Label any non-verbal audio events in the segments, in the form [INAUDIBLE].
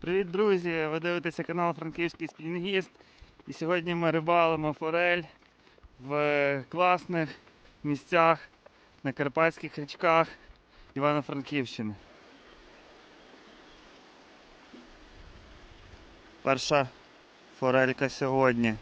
Привіт, друзі! Ви дивитеся канал Франківський Спінгіст. І сьогодні ми рибалимо форель в класних місцях на карпатських річках Івано-Франківщини. Перша форелька сьогодні.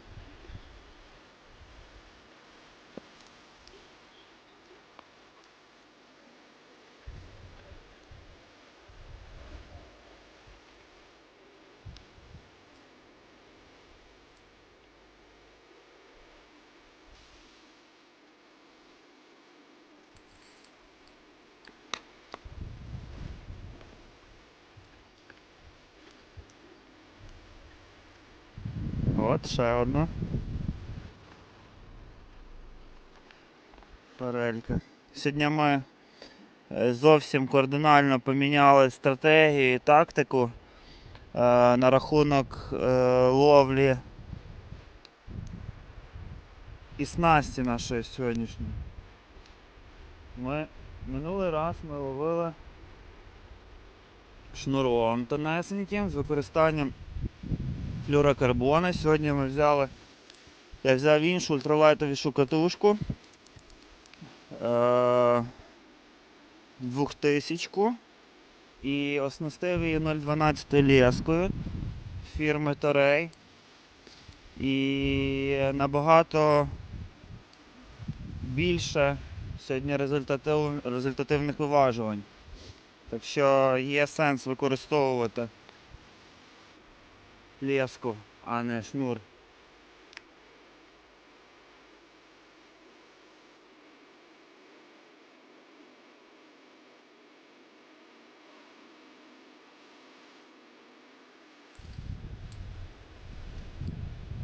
От ще одна. Форелька. Сьогодні ми е, зовсім кардинально поміняли стратегію і тактику е, на рахунок е, ловлі і снасті нашої сьогоднішньої. Ми минулий раз ми ловили шнуром тонесеньким з використанням флюрокарбона. Сьогодні ми взяли. Я взяв іншу ультралайтовішу катушку. Е, 2000 і оснастив її 0,12 лескою фірми Торей. І набагато більше сьогодні результатив, результативних виважувань. Так що є сенс використовувати леску, а не шнур.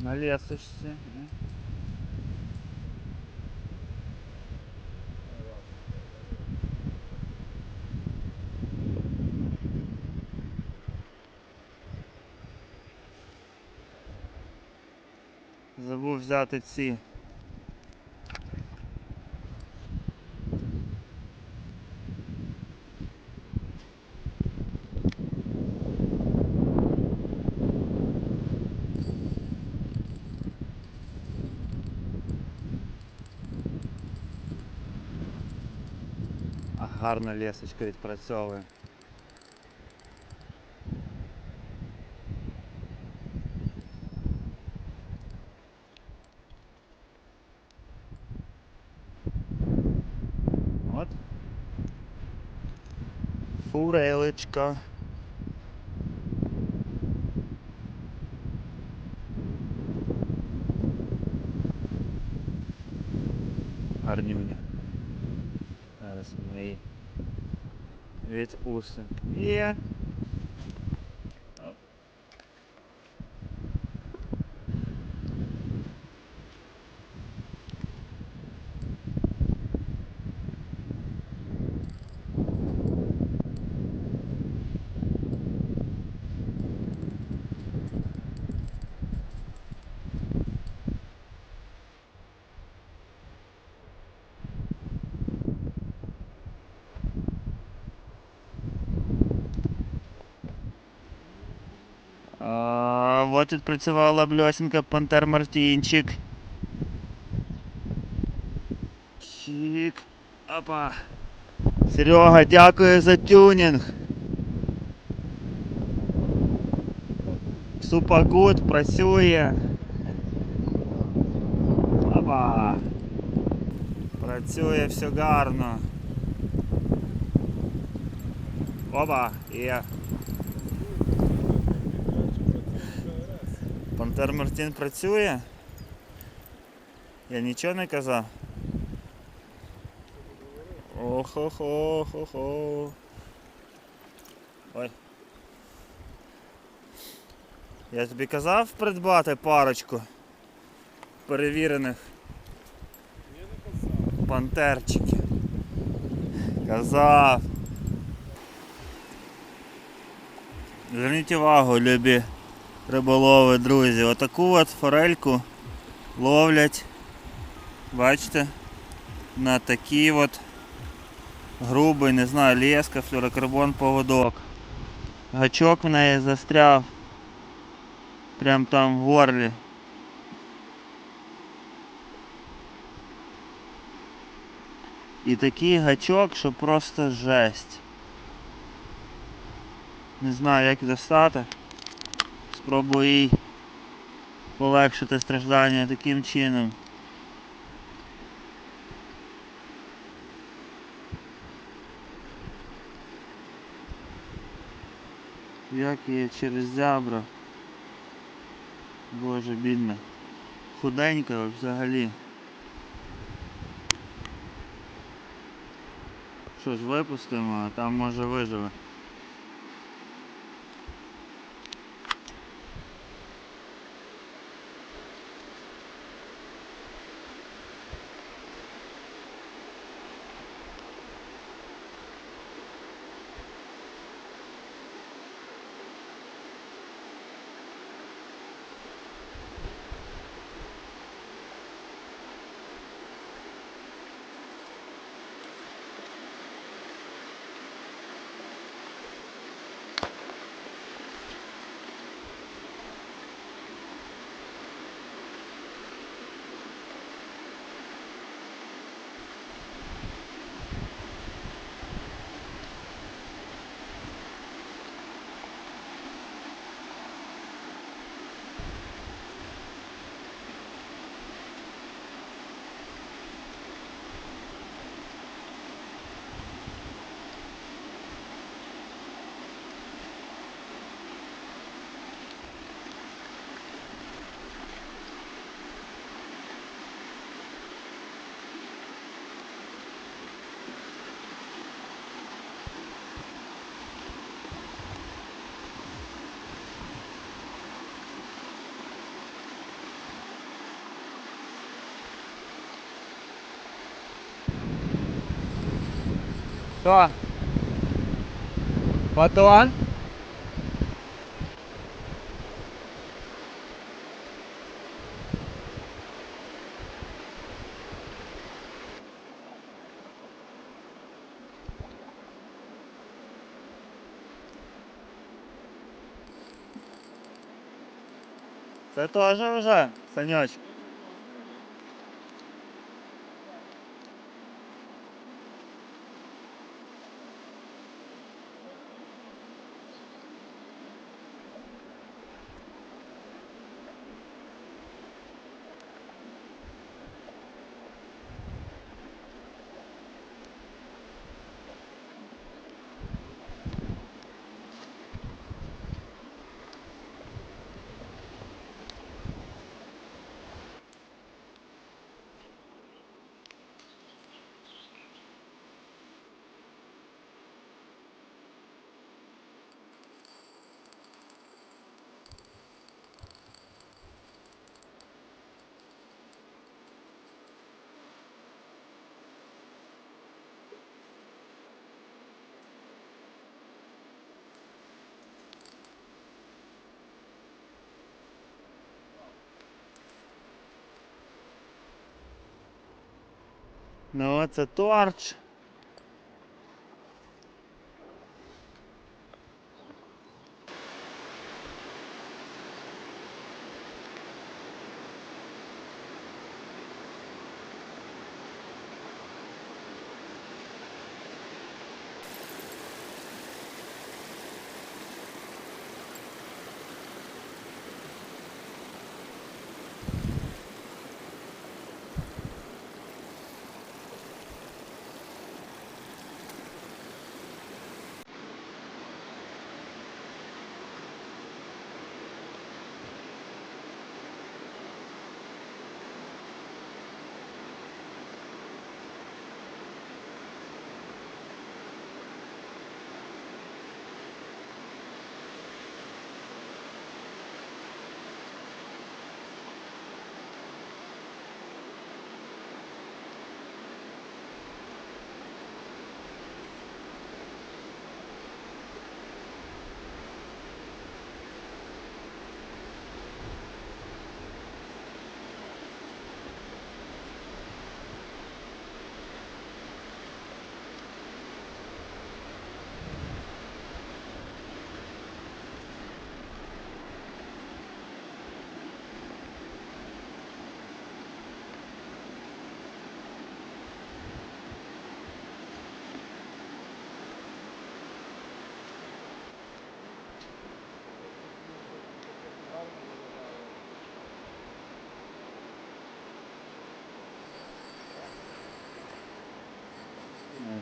На лесочці. не? Забув взяти ці. Гарна лісочка відпрацьовує. Amerikā. Arnivni. Arasmei. Wit Oosten. Ja. Yeah. А, вот відпрацювала бльосінка Пантер Мартінчик. Чик. Опа. Серега, дякую за тюнінг. Супагуд працює. Опа. Працює все гарно. Опа, є. Пантер Мартін працює? Я нічого не казав. Охо-хо-хо-хо. Ой. Я тобі казав придбати парочку перевірених пантерчиків. Казав. Зверніть увагу, любі риболови, друзі. Отаку от форельку ловлять, бачите, на такий от грубий, не знаю, леска, флюрокарбон поводок. Гачок в неї застряв. Прям там в горлі. І такий гачок, що просто жесть. Не знаю як достати. Спробую полегшити страждання таким чином. Як її через зябра. Боже, бідна. Худенька взагалі. Що ж, випустимо, а там може виживе. Що? Батон? Це теж вже, Саньочок. Ну це торч.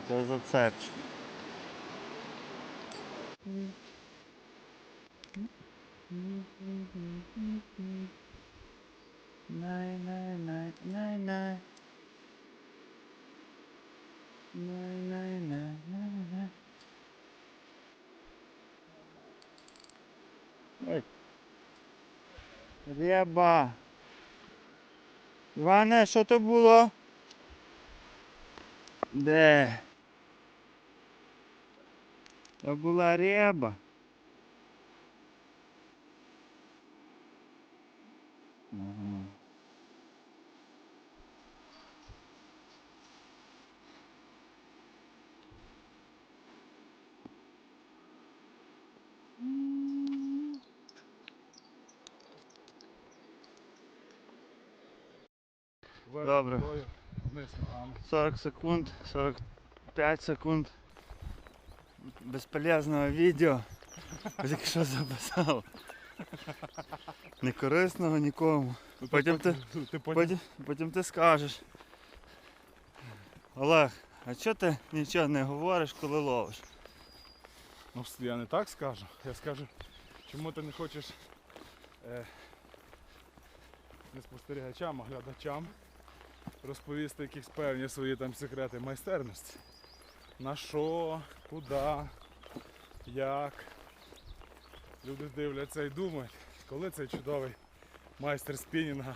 Це зацепч. Най, най, най, най, най. Най, най, най, най, най. Ой. Ряба. Іване, що то було? Де? То була. Ага. Добре. ногою, Вниз ногами. 40 секунд, 45 секунд безполезного відео. [LAUGHS] Тільки що записав. [LAUGHS] Не корисного нікому. Ну, Потім ти, ти- Потім, потім ти скажеш. Олег, а чого ти нічого не говориш, коли ловиш? Ну, я не так скажу. Я скажу, чому ти не хочеш е, не спостерігачам, а глядачам розповісти якісь певні свої там секрети майстерності. На що, куди, як. Люди дивляться і думають, коли цей чудовий майстер спінінга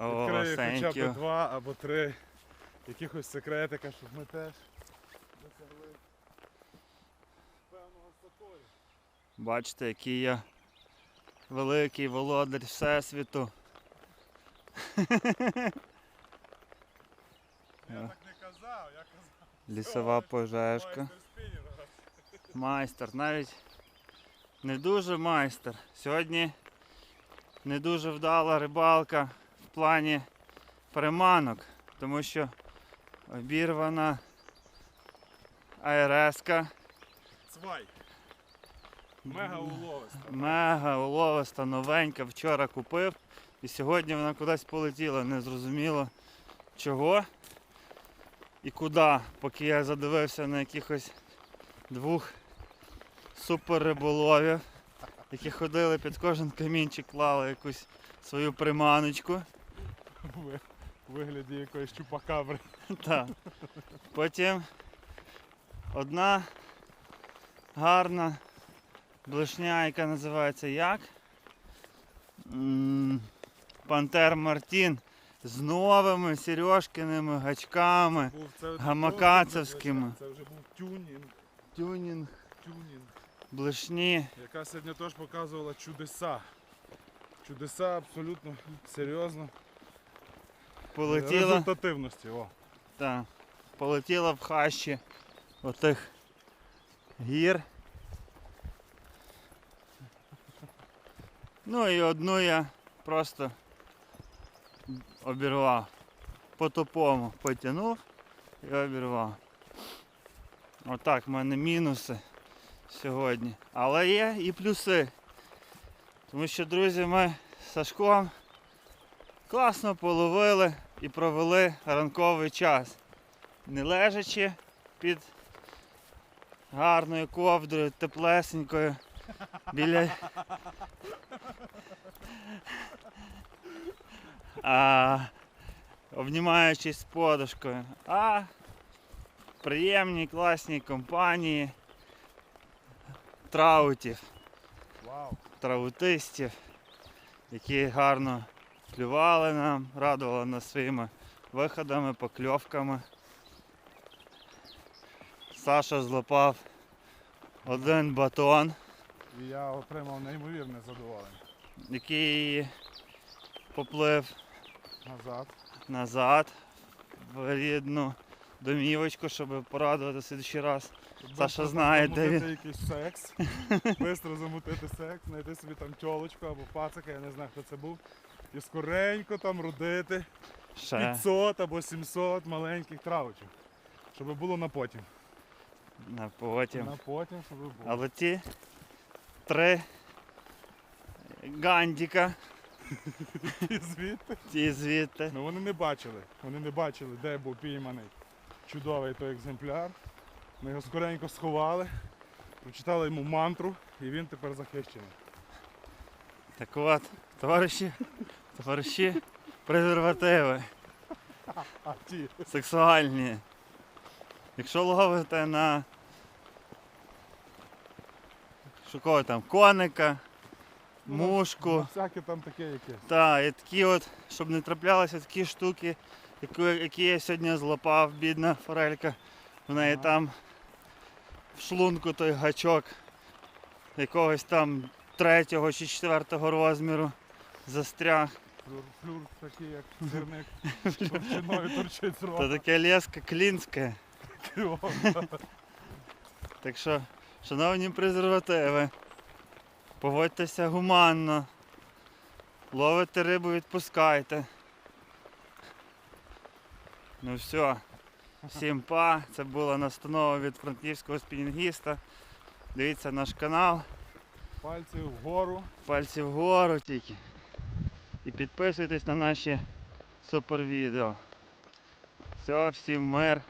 відкриє хоча б два або три якихось секретика, щоб ми теж досягли певного спокою. Бачите, який я великий володар Всесвіту. Я так не казав, я казав. Лісова пожежка. Майстер навіть не дуже майстер. Сьогодні не дуже вдала рибалка в плані приманок, тому що обірвана АРС-ка, Цвай. Мега уловиста. мега уловиста, новенька, вчора купив. І сьогодні вона кудись полетіла, не зрозуміло чого і куди, поки я задивився на якихось двох супер риболовів, які ходили під кожен камінчик, клали якусь свою приманочку. В вигляді якоїсь чупакабри. Так. Потім одна гарна блишня, яка називається як? Пантер Мартін з новими сережкиними гачками. Гамакацевськими. Це вже був тюнінг. Тюнінг, Тюнінг. Блишні. Яка сьогодні теж показувала чудеса. Чудеса абсолютно серйозно. Полетіла, Результативності. О. та, полетіла в хащі отих гір. Ну і одну я просто обірвав. По-тупому потягнув і обірвав. Отак в мене мінуси сьогодні. Але є і плюси. Тому що, друзі, ми з Сашком класно половили і провели ранковий час. Не лежачи під гарною ковдрою, теплесенькою. Біля. [LAUGHS] А, обнімаючись з подушкою. А в приємній класній компанії траутів Вау. травутистів, які гарно клювали нам, радували нас своїми виходами, покльовками. Саша злопав один батон, І я отримав неймовірне задоволення. який поплив Назад. назад в рідну домівочку, щоб порадувати в слідчий раз. Саша знає, де замутити він. якийсь секс. [LAUGHS] Бистро замутити секс, знайти собі там тьолочку або пацика, я не знаю хто це був. І скоренько там родити Ще 500 або 700 маленьких травочок. Щоб було на потім. на потім. На потім, щоб було. Але ті три гандіка, [LAUGHS] І звідти. ті звідти. Ну вони не бачили. Вони не бачили, де був пійманий чудовий той екземпляр. Ми його скоренько сховали, прочитали йому мантру і він тепер захищений. Так от, товариші, товариші, презервативи А ті сексуальні. Якщо ловите на що кого там, коника, мушку. ну, всяке там таке якесь. Та, і такі от, щоб не траплялися такі штуки, які, я сьогодні злопав, бідна форелька. В неї Ага. там в шлунку той гачок якогось там третього чи четвертого розміру застряг. Флюр, такий, як сирник, товщиною торчить з рота. таке леска клінське. Так що, шановні презервативи, поводьтеся гуманно. Ловите рибу, відпускайте. Ну все. Всім па. Це була настанова від франківського спінінгіста. Дивіться наш канал. Пальці вгору. Пальці вгору тільки. І підписуйтесь на наші супервідео. Все, всім мир.